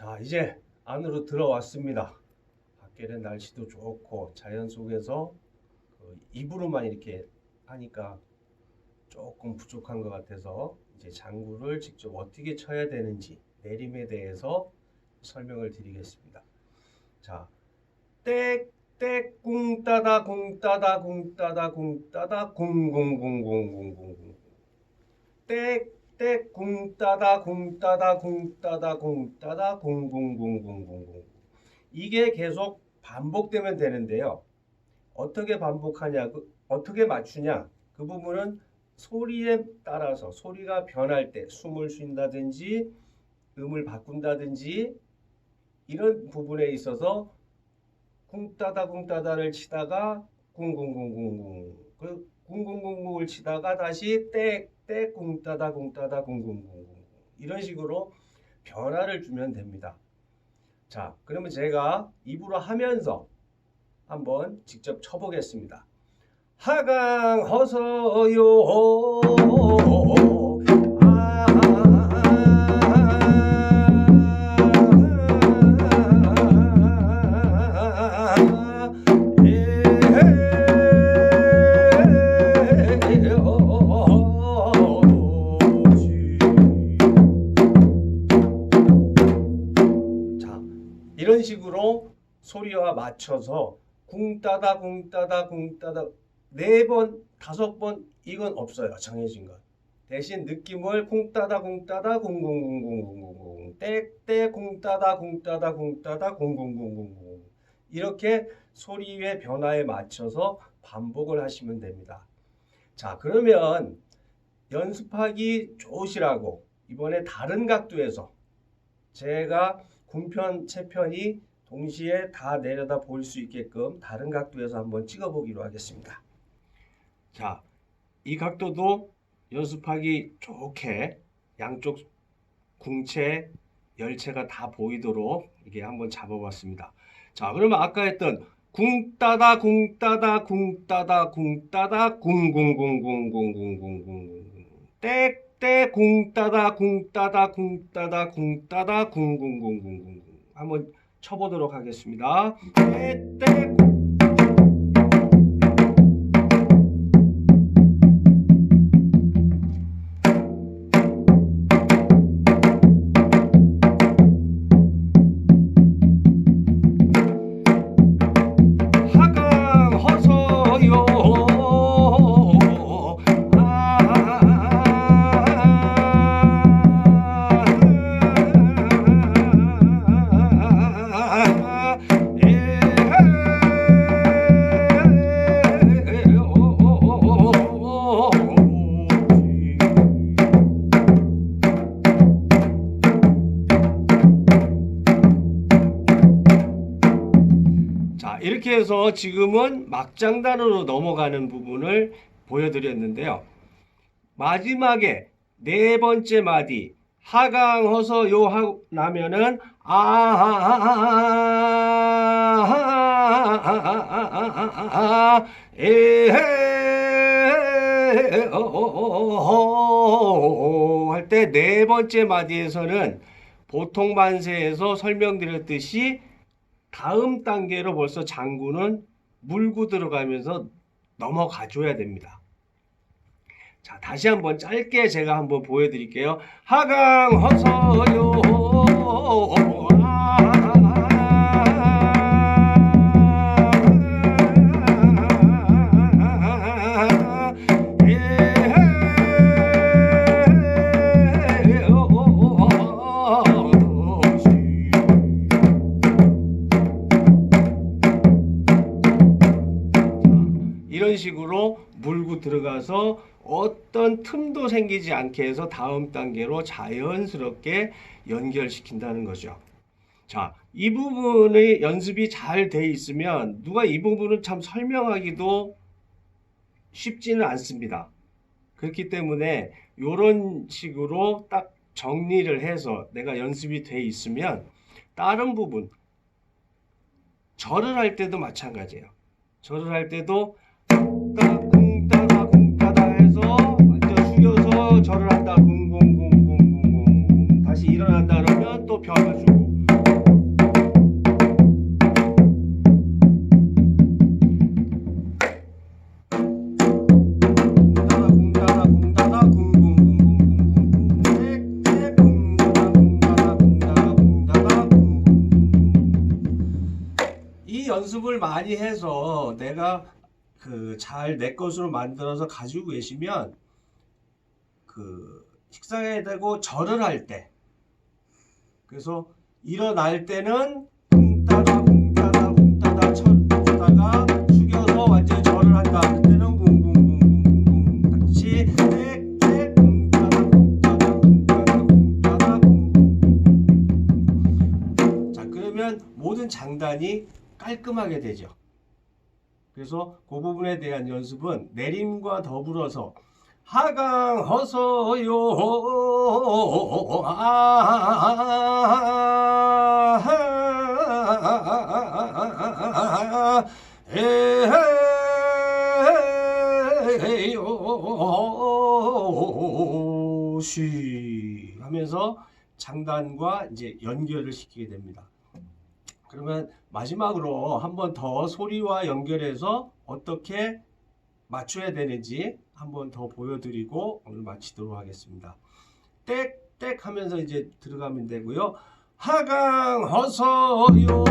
자, 이제 안으로 들어왔습니다. 밖에는 날씨도 좋고 자연 속에서 그 입으로만 이렇게 하니까 조금 부족한 것 같아서 이제 장구를 직접 어떻게 쳐야 되는지 내림에 대해서 설명을 드리겠습니다. 자, 땡, 땡, 궁, 따다, 궁, 따다, 궁, 따다, 궁, 따다, 궁, 궁, 궁, 궁, 궁, 궁, 궁. 땡, 때 공따다 공따다 공따다 공따다 공공공공공공. 이게 계속 반복되면 되는데요. 어떻게 반복하냐, 그, 어떻게 맞추냐? 그 부분은 소리에 따라서 소리가 변할 때 숨을 쉰다든지 음을 바꾼다든지 이런 부분에 있어서 쿵따다 쿵따다를 치다가 쿵쿵쿵쿵쿵 그 궁궁궁궁을 치다가 다시 땡땡 궁따다 궁따다 궁궁궁궁 이런 식으로 변화를 주면 됩니다. 자, 그러면 제가 입으로 하면서 한번 직접 쳐보겠습니다. 하강 허서요 이런 식으로 소리와 맞춰서 궁따다 궁따다 궁따다 네 번, 다섯 번 이건 없어요. 정해진 것. 대신 느낌을 궁따다 궁따다 궁궁궁궁궁궁 땡땡 궁따다 궁따다 궁따다 궁궁궁궁궁 이렇게 소리의 변화에 맞춰서 반복을 하시면 됩니다. 자 그러면 연습하기 좋으시라고 이번에 다른 각도에서 제가 궁편, 채편이 동시에 다 내려다 볼수 있게끔 다른 각도에서 한번 찍어보기로 하겠습니다. 자, 이 각도도 연습하기 좋게 양쪽 궁체, 열체가 다 보이도록 이게 한번 잡아봤습니다. 자, 그러면 아까 했던 궁따다 궁따다 궁따다 궁따다 궁궁궁궁궁궁궁궁궁 땡 때 공따다 공따다 공따다 공따다 공공공공공 한번 쳐보도록 하겠습니다. 때때 공 자, 이렇게 해서 지금은 막장단으로 넘어가는 부분을 보여드렸는데요. 마지막에 네 번째 마디 하강 허서 요 하고 나면은 아하하하하하하하하하하 할때 네 번째 마디에서는 보통 반세에서 설명드렸듯이 다음 단계로 벌써 장구는 물고 들어가면서 넘어가 줘야 됩니다. 자, 다시 한번 짧게 제가 한번 보여드릴게요. 하강 허서요. 식으로 물고 들어가서 어떤 틈도 생기지 않게 해서 다음 단계로 자연스럽게 연결시킨다는 거죠. 자, 이 부분의 연습이 잘 돼 있으면 누가 이 부분을 참 설명하기도 쉽지는 않습니다. 그렇기 때문에 이런 식으로 딱 정리를 해서 내가 연습이 돼 있으면 다른 부분 절을 할 때도 마찬가지예요. 절을 할 때도 쿵까 쿵따다 쿵까다 해서 완전 숙여서 절을 한다. 쿵쿵쿵쿵쿵쿵. 다시 일어난다 그러면 또 변을 주고. 연습을 많이 해서 내가 그 잘 내 것으로 만들어서 가지고 계시면 그 식상에 대고 절을 할 때. 그래서 일어날 때는 쿵따다 쿵따다 쿵따다 쳐다가 숙여서 완전히 절을 한다. 그때는 쿵쿵쿵쿵쿵 다시 땡땡 쿵따다 쿵따다 쿵따다 쿵따다 쿵쿵 자 그러면 모든 장단이 깔끔하게 되죠 그래서 그 부분에 대한 연습은 내림과 더불어서 하강 허서요 아 에요 쉬 하면서 장단과 이제 연결을 시키게 됩니다. 그러면 마지막으로 한 번 더 소리와 연결해서 어떻게 맞춰야 되는지 한 번 더 보여드리고 오늘 마치도록 하겠습니다. 땡 땡 하면서 이제 들어가면 되고요. 하강 허서요